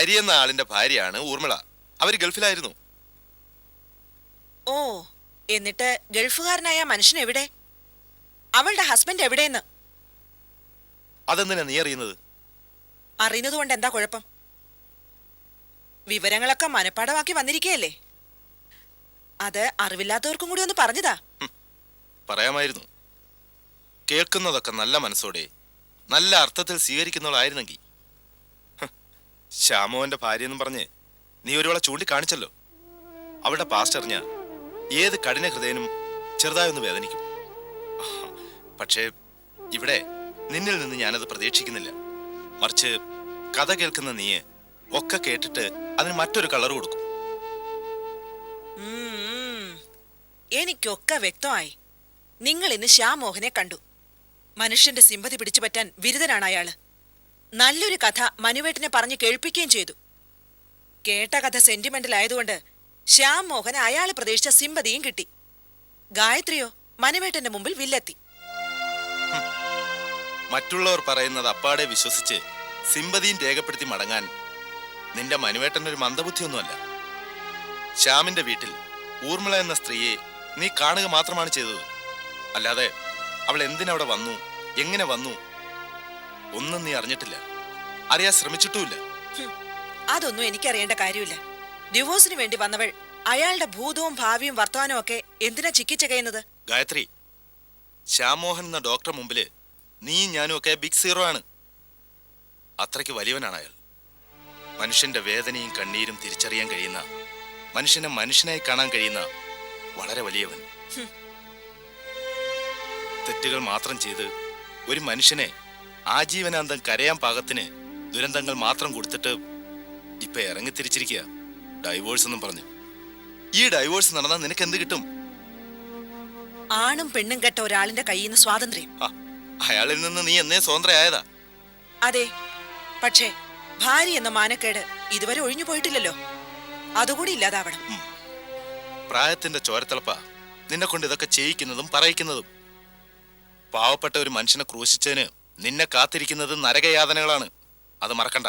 ഹരി എന്ന ആളിന്റെ ഭാര്യയാണ് ഊർമിള. അവർ ഗൾഫിലായിരുന്നു. ഓ എന്നിട്ട് ഗൾഫുകാരനായ മനുഷ്യൻ എവിടെ? അവളുടെ ഹസ്ബൻഡ് എവിടെയെന്ന്? അതെന്തിനാ നീ അറിയുന്നത്? അറിയുന്നത് കൊണ്ട് എന്താ കുഴപ്പം? വിവരങ്ങളൊക്കെ മനഃപ്പാടമാക്കി വന്നിരിക്കുകയല്ലേ? അത് അറിവില്ലാത്തവർക്കും കൂടി ഒന്ന് പറഞ്ഞതാ. പറയാമായിരുന്നു. കേൾക്കുന്നതൊക്കെ നല്ല മനസ്സോടെ നല്ല അർത്ഥത്തിൽ സ്വീകരിക്കുന്നവളായിരുന്നെങ്കിൽ ശ്യാമോന്റെ ഭാര്യ എന്നും പറഞ്ഞ് നീ ഒരുവളെ ചൂണ്ടിക്കാണിച്ചല്ലോ. അവളുടെ പാസ്റ്റ് അറിഞ്ഞ ഏത് കഠിന ഹൃദയനും ചെറുതായൊന്ന് വേദനിക്കും. പക്ഷേ ഇവിടെ നിന്നിൽ നിന്ന് ഞാനത് പ്രതീക്ഷിക്കുന്നില്ല. മറിച്ച് കഥ കേൾക്കുന്ന നീയെ ഒക്കെ കേട്ടിട്ട് അതിന് മറ്റൊരു കളർ കൊടുക്കും. എനിക്കൊക്കെ വ്യക്തമായി. നിങ്ങൾ ഇന്ന് ശ്യാമോഹനെ കണ്ടു. മനുഷ്യന്റെ സിമ്പതി പിടിച്ചു പറ്റാൻ ബിരുദനാണ് അയാൾ. നല്ലൊരു കഥ മനുവേട്ടനെ പറഞ്ഞു കേൾപ്പിക്കുകയും ചെയ്തു. കേട്ട കഥ സെന്റിമെന്റൽ ആയതുകൊണ്ട് ശ്യാം മോഹൻ അയാൾ പ്രതീക്ഷിച്ച സിമ്പതിയും കിട്ടി. ഗായത്രിയോ മനുവേട്ടന്റെ മുമ്പിൽ വില്ലെത്തി. മറ്റുള്ളവർ പറയുന്നത് അപ്പാടെ വിശ്വസിച്ച് സിമ്പതിയും രേഖപ്പെടുത്തി മടങ്ങാൻ നിന്റെ മനുവേട്ടന്റെ ഒരു മന്ദബുദ്ധിയൊന്നുമല്ല. ശ്യാമിന്റെ വീട്ടിൽ ഊർമിള എന്ന സ്ത്രീയെ നീ കാണുക മാത്രമാണ് ചെയ്തത്. അല്ലാതെ അവൾ എന്തിനവിടെ വന്നു എങ്ങനെ വന്നു ഒന്നും നീ അറിഞ്ഞിട്ടില്ല. അറിയാൻ ശ്രമിച്ചിട്ടുമില്ല. അതൊന്നും എനിക്കറിയേണ്ട കാര്യമില്ല. ഡിവോഴ്സിന് വേണ്ടി വന്നവൾ അയാളുടെ ഭൂതവും ഭാവിയും വർത്തമാനവും ഒക്കെ എന്തിനാ ചിക്കിച്ചകയുന്നത് ഗായത്രി ശ്യാമോഹൻ എന്ന ഡോക്ടർ മുമ്പിൽ നീയും ഞാനും ഒക്കെ ബിഗ് സീറോ ആണ്. അത്രയ്ക്ക് വലിയവനാണ് അയാൾ. മനുഷ്യന്റെ വേദനയും കണ്ണീരും തിരിച്ചറിയാൻ കഴിയുന്ന മനുഷ്യനെ മനുഷ്യനായി കാണാൻ കഴിയുന്ന വളരെ വലിയവൻ. തെറ്റുകൾ മാത്രം ചെയ്ത് ഒരു മനുഷ്യനെ ആജീവനാന്തം കരയാൻ പാകത്തിന് ദുരന്തങ്ങൾ മാത്രം കൊടുത്തിട്ട് ഇപ്പൊ ഇറങ്ങി തിരിച്ചിരിക്കുക. ഡൈവോഴ്സ് എന്നും പറഞ്ഞു. ഈ ഡൈവോഴ്സ് നടന്നാൽ നിനക്ക് എന്ത് കിട്ടും? ആണും പെണ്ണും കെട്ട ഒരാളിന്റെ കയ്യിൽ നിന്ന് സ്വാതന്ത്ര്യം. അയാളിൽ നിന്ന് നീ എന്നേ സ്വതന്ത്രയായതാ. അതെ പക്ഷേ ഭാര്യ എന്ന മാനക്കേട് ഇതുവരെ ഒഴിഞ്ഞു പോയിട്ടില്ലല്ലോ. അതുകൂടി ഇല്ലാതാവണം. പ്രായത്തിന്റെ ചോരത്തിളപ്പ. നിന്നെ കൊണ്ട് ഇതൊക്കെ ചെയ്യിക്കുന്നതും പറയിക്കുന്നതും. പാവപ്പെട്ട ഒരു മനുഷ്യനെ ക്രൂശിച്ചതിന് നിന്നെ കാത്തിരിക്കുന്നത് നരകയാതനകളാണ്. അത് മറക്കണ്ട.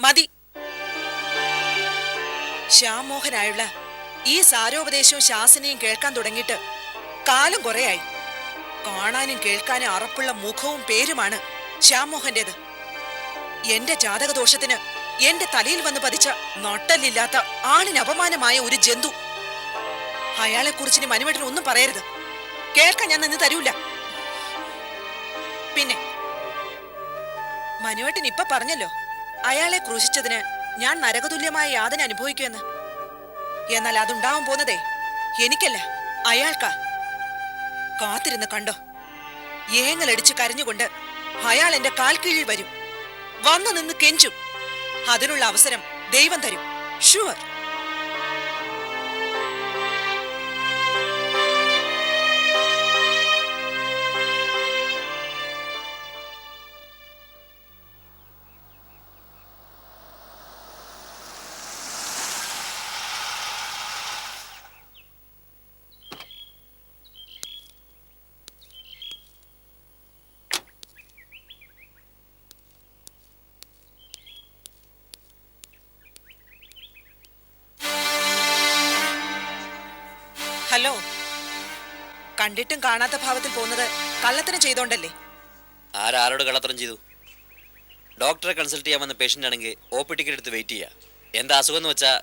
മതി. ശ്യാമോഹനായുള്ള ഈ സാരോപദേശവും ശാസനയും കേൾക്കാൻ തുടങ്ങിയിട്ട് കാലം കുറയായി. കാണാനും കേൾക്കാനും അറപ്പുള്ള മുഖവും പേരുമാണ് ശ്യാമോഹന്റേത് എന്റെ ജാതകദോഷത്തിന് എന്റെ തലയിൽ വന്ന് പതിച്ച നട്ടല്ലില്ലാത്ത ആളിന് അപമാനമായ ഒരു ജന്തു. അയാളെ കുറിച്ച് മനുവേട്ടൻ ഒന്നും പറയരുത്. കേൾക്കാൻ ഞാൻ നിന്ന് തരൂല. പിന്നെ മനുവേട്ടൻ ഇപ്പൊ പറഞ്ഞല്ലോ അയാളെ ക്രൂശിച്ചതിന് ഞാൻ നരകതുല്യമായ യാതന അനുഭവിക്കുമെന്ന്. എന്നാൽ അതുണ്ടാവാൻ പോന്നതേ എനിക്കല്ല അയാൾക്കാ. കാത്തിരുന്ന് കണ്ടോ ഏങ്ങലടിച്ച് കരഞ്ഞുകൊണ്ട് അയാൾ എന്റെ കാൽ കീഴിൽ വരും. വന്നു നിന്ന് കെഞ്ചും. അതിനുള്ള അവസരം ദൈവം തരും. ഷുവർ കണ്ടിട്ടും കാണാത്ത ഭാവത്തിൽ പോകുന്നത് കള്ളത്തിന് ചെയ്തോണ്ടല്ലേ? ആരാരോട് കള്ളത്തരം ചെയ്തു? ഡോക്ടറെ കൺസൾട്ട് ചെയ്യാൻ വന്ന പേഷ്യന്റ് ആണെങ്കിൽ ഒ പി ടിക്കറ്റ് എടുത്ത് വെയിറ്റ് ചെയ്യുക എന്താ അസുഖം എന്ന് വെച്ചാൽ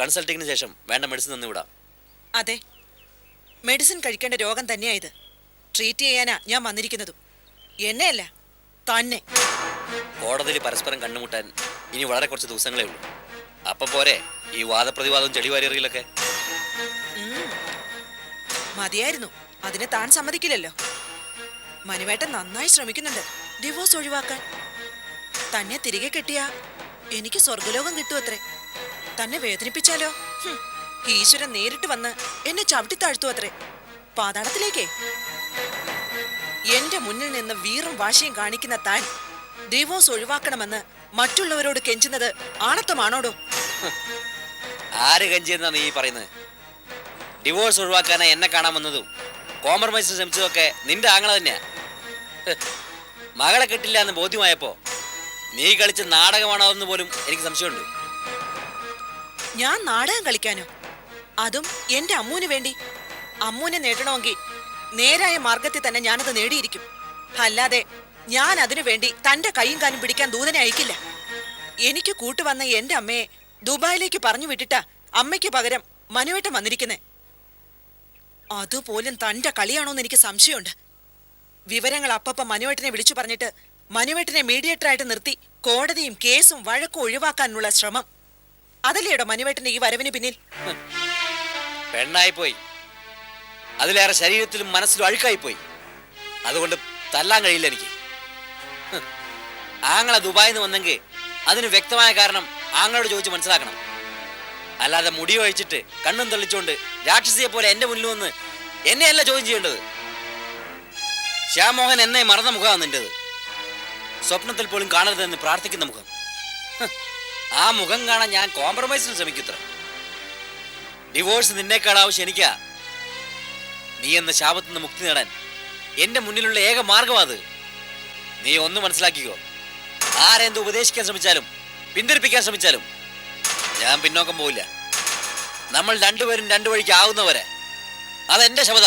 കൺസൾട്ടിങ്ങിന് ശേഷം വേണ്ട മെഡിസിൻ തന്നു വിടാം. അതെ. മെഡിസിൻ കഴിക്കേണ്ട രോഗം തന്നെയായത് ട്രീറ്റ് ചെയ്യാനാ ഞാൻ വന്നിരിക്കുന്നതും. എന്നെയല്ല തന്നെ. കോടതിയിൽ പരസ്പരം കണ്ടുമുട്ടാൻ ഇനി വളരെ കുറച്ച് ദിവസങ്ങളേ ഉള്ളൂ. അപ്പൊ പോരെ ഈ വാദപ്രതിവാദവും ചെടിവാരിയറിയിലൊക്കെ. മതിയായിരുന്നു. അതിന് താൻ സമ്മതിക്കില്ലല്ലോ. മനുവേട്ടൻ നന്നായി ശ്രമിക്കുന്നുണ്ട്. ഡിവോഴ്സ് ഒഴിവാക്കാൻ. തന്നെ തിരികെ കെട്ടിയ എനിക്ക് സ്വർഗലോകം കിട്ടുമത്രേ തന്നെ വേദനിപ്പിച്ചാലോ? ഈശ്വരൻ നേരിട്ട് വന്ന് എന്നെ ചവിട്ടി താഴ്ത്തു അത്രേ പാതാളത്തിലേക്കേ. എന്റെ മുന്നിൽ നിന്ന് വീറും വാശിയും കാണിക്കുന്ന താൻ ഡിവോഴ്സ് ഒഴിവാക്കണമെന്ന് മറ്റുള്ളവരോട് കെഞ്ചുന്നത് ആണത്തമാണോടോ? ആര് കെഞ്ചിയെന്നാ നീ പറയുന്നത്? ഡിവോഴ്സ് ഒഴിവാക്കാനാ എന്നെ കാണാൻ വന്നതും കോംപ്രമൈസ് ശ്രമിച്ചതൊക്കെ നിന്റെ ആങ്ങള തന്നെയാ. മകളെ കിട്ടില്ല എന്ന് ബോധ്യമായപ്പോ നീ കളിച്ച നാടകമാണോ എന്ന് പോലും എനിക്ക് സംശയമുണ്ട്. ഞാൻ നാടകം കളിക്കാനോ? അതും എന്റെ അമ്മൂന് വേണ്ടി. അമ്മൂനെ നേടണമെങ്കിൽ നേരായ മാർഗത്തിൽ തന്നെ ഞാനത് നേടിയിരിക്കും. അല്ലാതെ ഞാൻ അതിനു വേണ്ടി തന്റെ കൈയും കാലും പിടിക്കാൻ ദൂതനെ അയക്കില്ല. എനിക്ക് കൂട്ടുവന്ന എന്റെ അമ്മയെ ദുബായിലേക്ക് പറഞ്ഞു വിട്ടിട്ടാ അമ്മയ്ക്ക് പകരം മനുവേട്ടം വന്നിരിക്കുന്നേ. അതുപോലും തന്റെ കളിയാണോന്ന് എനിക്ക് സംശയമുണ്ട്. വിവരങ്ങൾ അപ്പപ്പ മനുവേട്ടനെ വിളിച്ചു പറഞ്ഞിട്ട് മനുവേട്ടനെ മീഡിയേറ്ററായിട്ട് നിർത്തി കോടതിയും കേസും വഴക്കും ഒഴിവാക്കാനുള്ള ശ്രമം. അതല്ലേടോ മനുവേട്ടന്റെ ഈ വരവിന് പിന്നിൽ? പെണ്ണായി പോയി അതിലേറെ ശരീരത്തിലും മനസ്സിലും അഴുക്കായി പോയി അതുകൊണ്ട് തല്ലാൻ കഴിയില്ല എനിക്ക്. ആങ്ങളെ ദുബായിന്ന് വന്നെങ്കിൽ അതിന് വ്യക്തമായ കാരണം ആങ്ങളോട് ചോദിച്ച് മനസ്സിലാക്കണം. അല്ലാതെ മുടി വഹിച്ചിട്ട് കണ്ണും തെളിച്ചുകൊണ്ട് രാക്ഷസിയെ പോലെ എന്റെ മുന്നിൽ വന്ന് എന്നെയല്ല ചോദ്യം ചെയ്യേണ്ടത്? ശ്യാമോഹൻ എന്നെ മറന്ന മുഖമാണ് നിന്റേത്. സ്വപ്നത്തിൽ പോലും കാണരുതെന്ന് പ്രാർത്ഥിക്കുന്ന മുഖം. ആ മുഖം കാണാൻ ഞാൻ കോംപ്രമൈസിന് ശ്രമിക്കുത്ര. ഡിവോഴ്സ് നിന്നേക്കാൾ ആവശ്യം എനിക്കാ. നീ എന്ന ശാപത്തിൽ നിന്ന് മുക്തി നേടാൻ എന്റെ മുന്നിലുള്ള ഏക മാർഗം അത്. നീ ഒന്ന് മനസ്സിലാക്കിക്കോ. ആരെന്ത് ഉപദേശിക്കാൻ ശ്രമിച്ചാലും പിന്തിരിപ്പിക്കാൻ ശ്രമിച്ചാലും ഞാൻ പിന്നോക്കം പോവില്ല. നമ്മൾ രണ്ടുപേരും രണ്ടു വഴിക്ക് ആവുന്നവരെ. അതെന്റെ ശബദ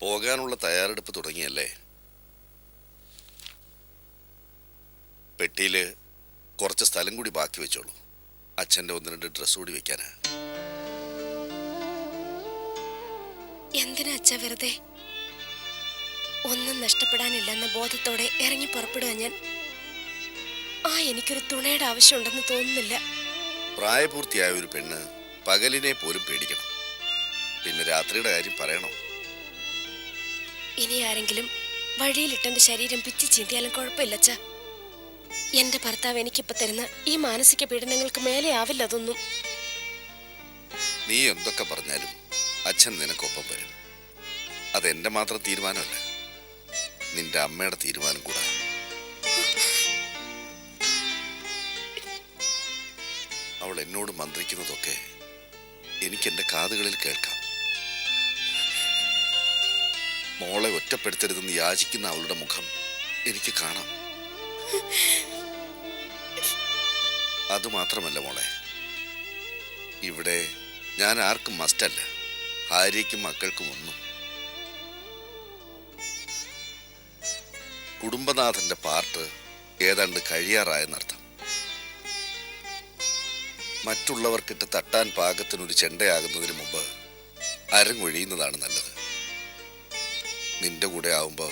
പോകാനുള്ള തയ്യാറെടുപ്പ് തുടങ്ങിയല്ലേ? പെട്ടിയിൽ കുറച്ച് സ്ഥലം കൂടി ബാക്കി വെച്ചോളൂ. അച്ഛന്റെ ഒന്ന് രണ്ട് ഡ്രസ്സ് കൂടി വെക്കാനാ. എന്തിനാ അച്ഛ വെറുതെ? ഒന്നും നഷ്ടപ്പെടാനില്ലെന്ന ബോധത്തോടെ ഇറങ്ങി പുറപ്പെടുക ഞാൻ. ആ എനിക്കൊരു തുണയുടെ ആവശ്യമുണ്ടെന്ന് തോന്നുന്നില്ല. പ്രായപൂർത്തിയായ ഒരു പെണ്ണ് പകലിനെ പോലും പേടിക്കണം. പിന്നെ രാത്രിയുടെ കാര്യം പറയണോ? ഇനി ആരെങ്കിലും വഴിയിലിട്ടെന്റെ ശരീരം പിച്ചി ചീന്തിയാലും കുഴപ്പമില്ല അച്ഛ എന്റെ ഭർത്താവ് എനിക്കിപ്പൊ തരുന്ന ഈ മാനസിക പീഡനങ്ങൾക്ക് മേലെ ആവില്ല അതൊന്നും. നീ എന്തൊക്കെ പറഞ്ഞാലും അച്ഛൻ നിനക്കൊപ്പം വരും. അതെന്റെ മാത്രം തീരുമാനമല്ല. നിന്റെ അമ്മയുടെ തീരുമാനം കൂടാ. അവൾ എന്നോട് മന്ത്രിക്കുന്നതൊക്കെ എനിക്ക് എന്റെ കാതുകളിൽ കേൾക്കാം. മോളെ ഒറ്റപ്പെടുത്തരുതെന്ന് യാചിക്കുന്ന അവളുടെ മുഖം എനിക്ക് കാണാം. അതുമാത്രമല്ല മോളെ ഇവിടെ ഞാൻ ആർക്കും മസ്റ്റല്ല ഭാര്യയ്ക്കും മക്കൾക്കും ഒന്നും. കുടുംബനാഥന്റെ പാർട്ട് ഏതാണ്ട് കഴിയാറായെന്നർത്ഥം. മറ്റുള്ളവർക്കിട്ട് തട്ടാൻ പാകത്തിനൊരു ചെണ്ടയാകുന്നതിന് മുമ്പ് അരങ്ങൊഴിയുന്നതാണ് നല്ലത്. നിന്റെ കൂടെ ആവുമ്പോ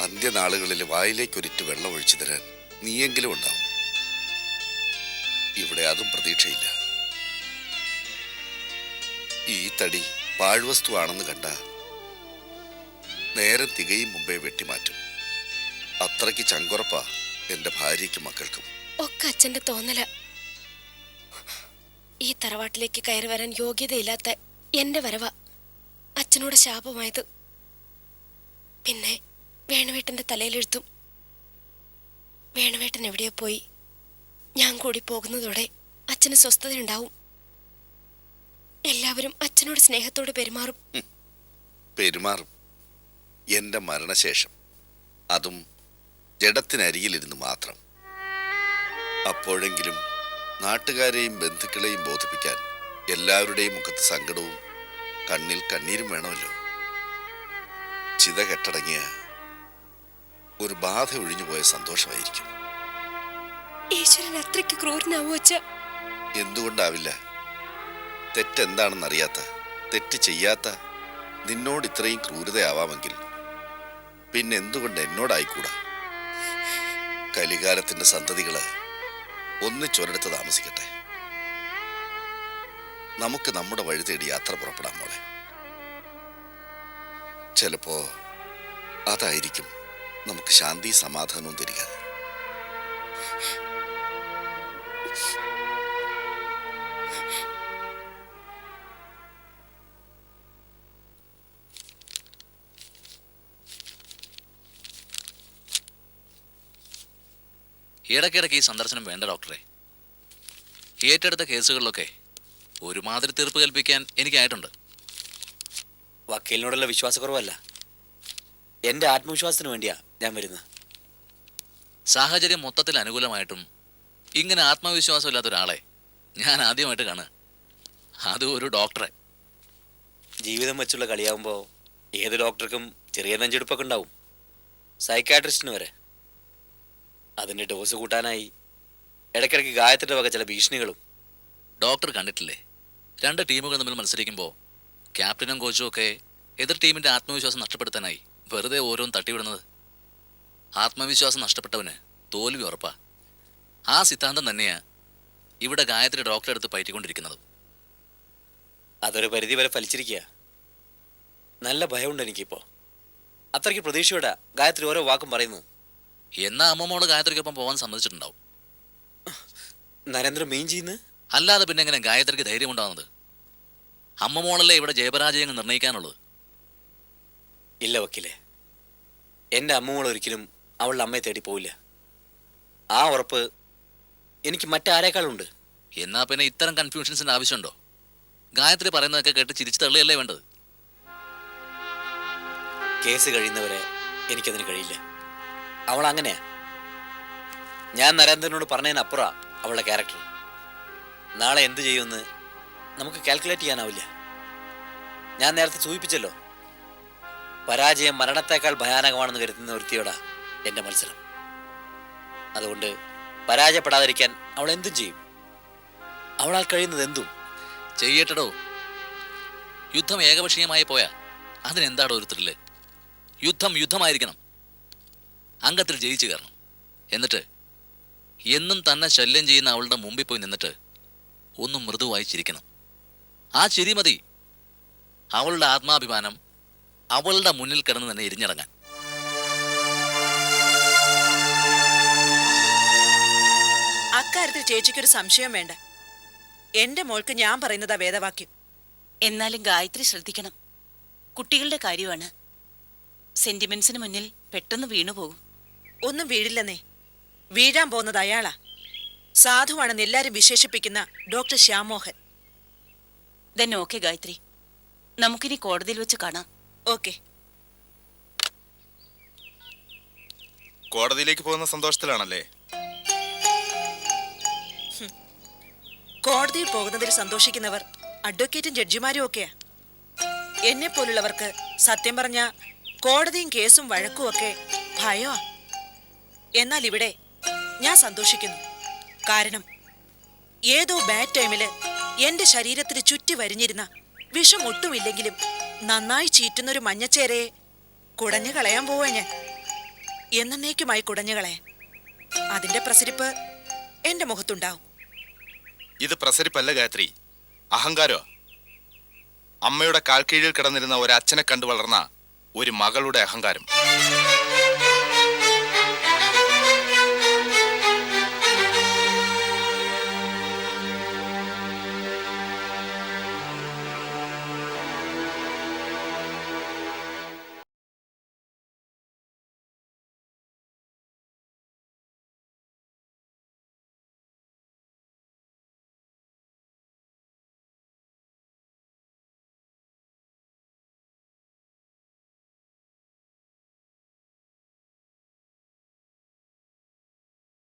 അന്ത്യനാളുകളിൽ വായിലേക്കൊരിറ്റ് വെള്ളം ഒഴിച്ചു തരാൻ നീയെങ്കിലും ഉണ്ടാവും. ഇവിടെ അതും പ്രതീക്ഷയില്ല. ഈ തടി പാഴ്വസ്തുവാണെന്ന് കണ്ട നേരം തികയും മുമ്പേ വെട്ടിമാറ്റും. അത്രയ്ക്ക് ചങ്കുറപ്പ എന്റെ ഭാര്യയ്ക്കും മക്കൾക്കും. ഒക്കെ അച്ഛന്റെ തോന്നല. ഈ തറവാട്ടിലേക്ക് കയറി വരാൻ യോഗ്യതയില്ലാത്ത എന്റെ വരവ. അച്ഛനോട് ശാപമായത്. പിന്നെ വേണുവേട്ടന്റെ തലയിലെഴുത്തും. വേണുവേട്ടൻ എവിടെയോ പോയി. ഞാൻ കൂടി പോകുന്നതോടെ അച്ഛന് സ്വസ്ഥതയുണ്ടാവും. എല്ലാവരും അച്ഛനോട് സ്നേഹത്തോടെ പെരുമാറും. പെരുമാറും. എന്റെ മരണശേഷം. അതും ജഡത്തിനരികിലിരുന്ന് മാത്രം. അപ്പോഴെങ്കിലും നാട്ടുകാരെയും ബന്ധുക്കളെയും ബോധിപ്പിക്കാൻ എല്ലാവരുടെയും മുഖത്ത് സങ്കടവും കണ്ണിൽ കണ്ണീരും വേണമല്ലോ. ചിത കെട്ടടങ്ങിയ ഒരു ബാധ ഒഴിഞ്ഞുപോയ സന്തോഷമായിരിക്കും. ഈശ്വരൻ അത്രയ്ക്ക് ക്രൂരനാവോ എന്തുകൊണ്ടാവില്ല? തെറ്റെന്താണെന്നറിയാത്ത തെറ്റ് ചെയ്യാത്ത നിന്നോട് ഇത്രയും ക്രൂരതയാവാമെങ്കിൽ പിന്നെ എന്തുകൊണ്ട് എന്നോടായിക്കൂടാ? കലികാലത്തിന്റെ സന്തതികൾ ഒന്നിച്ചൊരിടത്ത് താമസിക്കട്ടെ. നമുക്ക് നമ്മുടെ വഴി തേടി യാത്ര പുറപ്പെടാം മോളെ. ചിലപ്പോ അതായിരിക്കും നമുക്ക് ശാന്തി സമാധാനവും തരിക. ഇടയ്ക്കിടയ്ക്ക് ഈ സന്ദർശനം വേണ്ട ഡോക്ടറെ. ഏറ്റെടുത്ത കേസുകളിലൊക്കെ ഒരുമാതിരി തീർപ്പ് കൽപ്പിക്കാൻ എനിക്കായിട്ടുണ്ട്. വക്കീലിനോടുള്ള വിശ്വാസക്കുറവല്ല. എന്റെ ആത്മവിശ്വാസത്തിന് വേണ്ടിയാ ഞാൻ വരുന്നത്. സാഹചര്യം മൊത്തത്തിൽ അനുകൂലമായിട്ടും ഇങ്ങനെ ആത്മവിശ്വാസമില്ലാത്ത ഒരാളെ ഞാൻ ആദ്യമായിട്ട് കാണുക. അതും ഒരു ഡോക്ടറെ. ജീവിതം വെച്ചുള്ള കളിയാവുമ്പോൾ ഏത് ഡോക്ടർക്കും ചെറിയ നെഞ്ചെടുപ്പൊക്കെ ഉണ്ടാവും. സൈക്കാട്രിസ്റ്റിന് വരെ. അതിന്റെ ഡോസ് കൂട്ടാനായി ഇടയ്ക്കിടയ്ക്ക് ഗായത്തിന്റെ വക ചില ഭീഷണികളും. ഡോക്ടർ കണ്ടിട്ടില്ലേ? രണ്ട് ടീമുകൾ തമ്മിൽ മത്സരിക്കുമ്പോൾ ക്യാപ്റ്റനും കോച്ചും ഒക്കെ എതിർ ടീമിന്റെ ആത്മവിശ്വാസം നഷ്ടപ്പെടുത്താനായി വെറുതെ ഓരോന്ന് തട്ടിവിടുന്നത്. ആത്മവിശ്വാസം നഷ്ടപ്പെട്ടവന് തോൽവി ഉറപ്പാ. ആ സിദ്ധാന്തം തന്നെയാണ് ഇവിടെ ഗായത്രി ഡോക്ടറെ അടുത്ത് പയറ്റിക്കൊണ്ടിരിക്കുന്നത്. അതൊരു പരിധി വരെ ഫലിച്ചിരിക്കുക. നല്ല ഭയമുണ്ട് എനിക്കിപ്പോൾ അത്രയ്ക്ക് പ്രതീക്ഷയോടെ ഗായത്രി ഓരോ വാക്കും പറയുന്നു. എന്നാ അമ്മമ്മോട് ഗായത്രിക്കൊപ്പം പോകാൻ സമ്മതിച്ചിട്ടുണ്ടാവും. നരേന്ദ്ര മീൻ ചെയ്യുന്നു അല്ലാതെ പിന്നെ എങ്ങനെ ഗായത്രിക്ക് ധൈര്യമുണ്ടാകുന്നത് അമ്മ മോളല്ലേ ഇവിടെ ജയപരാജയങ്ങൾ നിർണയിക്കാനുള്ളത് ഇല്ല വക്കീലെ. എന്റെ മോൾ ഒരിക്കലും അവളുടെ അമ്മയെ തേടി പോവില്ല. ആ ഉറപ്പ് എനിക്ക് മറ്റാരേക്കാളുണ്ട്? എന്നാ പിന്നെ ഇത്തരം കൺഫ്യൂഷൻസിന്റെ ആവശ്യമുണ്ടോ? ഗായത്രി പറയുന്നതൊക്കെ കേട്ട് ചിരിച്ചു തള്ളിയല്ലേ വേണ്ടത്? കേസ് കഴിയുന്നവരെ എനിക്കതിന് കഴിയില്ല. അവൾ അങ്ങനെയാ. ഞാൻ നരേന്ദ്രനോട് പറഞ്ഞതിനപ്പുറ അവളുടെ ക്യാരക്ടർ. നാളെ എന്ത് ചെയ്യുമെന്ന് നമുക്ക് കാൽക്കുലേറ്റ് ചെയ്യാനാവില്ല. ഞാൻ നേരത്തെ സൂചിപ്പിച്ചല്ലോ പരാജയം മരണത്തേക്കാൾ ഭയാനകമാണെന്ന് കരുതുന്ന ഒരുത്തിയോടാ എന്റെ മത്സരം. അതുകൊണ്ട് പരാജയപ്പെടാതിരിക്കാൻ അവൾ എന്തും ചെയ്യും. അവളാൽ കഴിയുന്നത് എന്തും ചെയ്യട്ടടോ. യുദ്ധം ഏകപക്ഷീയമായി പോയാ അതിനെന്താടോ ഒരു ത്രില്ല്. യുദ്ധം യുദ്ധമായിരിക്കണം. അംഗത്തിൽ ജയിച്ചു കയറണം. എന്നിട്ട് എന്നും തന്നെ ശല്യം ചെയ്യുന്ന അവളുടെ മുമ്പിൽ പോയി നിന്നിട്ട് ഒന്ന് മൃദുവായി ചിരിക്കണം ആ ചിരി മതി അവളുടെ ആത്മാഭിമാനം അവളുടെ മുന്നിൽ കിടന്ന് തന്നെ എരിഞ്ഞിറങ്ങാൻ. അക്കാര്യത്തിൽ ചേച്ചിക്കൊരു സംശയം വേണ്ട. എന്റെ മോൾക്ക് ഞാൻ പറയുന്നതാ വേദവാക്യം. എന്നാലും ഗായത്രി ശ്രദ്ധിക്കണം. കുട്ടികളുടെ കാര്യമാണ്. സെന്റിമെന്റ്സിന് മുന്നിൽ പെട്ടെന്ന് വീണുപോകും. ഒന്നും വീഴില്ലെന്നേ. വീഴാൻ പോകുന്നത് അയാളാ. സാധുവാണെന്ന് എല്ലാരും വിശേഷിപ്പിക്കുന്ന doctor Shyamohan then okay Gayathri. നമുക്കിനി കോടതിയിൽ വെച്ച് കാണാം. ഓക്കെ. കോടതിയിലേക്ക് പോകുന്ന സന്തോഷത്തിലാണല്ലേ? കോടതിയിൽ പോകുന്നതിൽ സന്തോഷിക്കുന്നവർ അഡ്വക്കേറ്റും ജഡ്ജിമാരും ഒക്കെയാ. എന്നെ പോലുള്ളവർക്ക് സത്യം പറഞ്ഞ കോടതിയും കേസും വഴക്കും ഒക്കെ ഭയമാ എന്നാൽ ഇവിടെ ഞാൻ സന്തോഷിക്കുന്നു. കാരണം. ഏതോ ബാഡ് ടൈമിൽ എന്റെ ശരീരത്തിന് ചുറ്റി വരിഞ്ഞിരുന്ന വിഷം ഒട്ടുമില്ലെങ്കിലും നന്നായി ചീറ്റുന്നൊരു മഞ്ഞച്ചേരയെ കുടഞ്ഞു കളയാൻ പോവാ ഞാൻ. എന്നേക്കുമായി കുടഞ്ഞു കളയാൻ? അതിന്റെ പ്രസരിപ്പ് എന്റെ മുഖത്തുണ്ടാവും. ഇത് പ്രസരിപ്പല്ല ഗായത്രി. അഹങ്കാരോ അമ്മയുടെ കാൽക്കീഴിൽ കിടന്നിരുന്ന ഒരു അച്ഛനെ കണ്ടു വളർന്ന ഒരു മകളുടെ അഹങ്കാരം.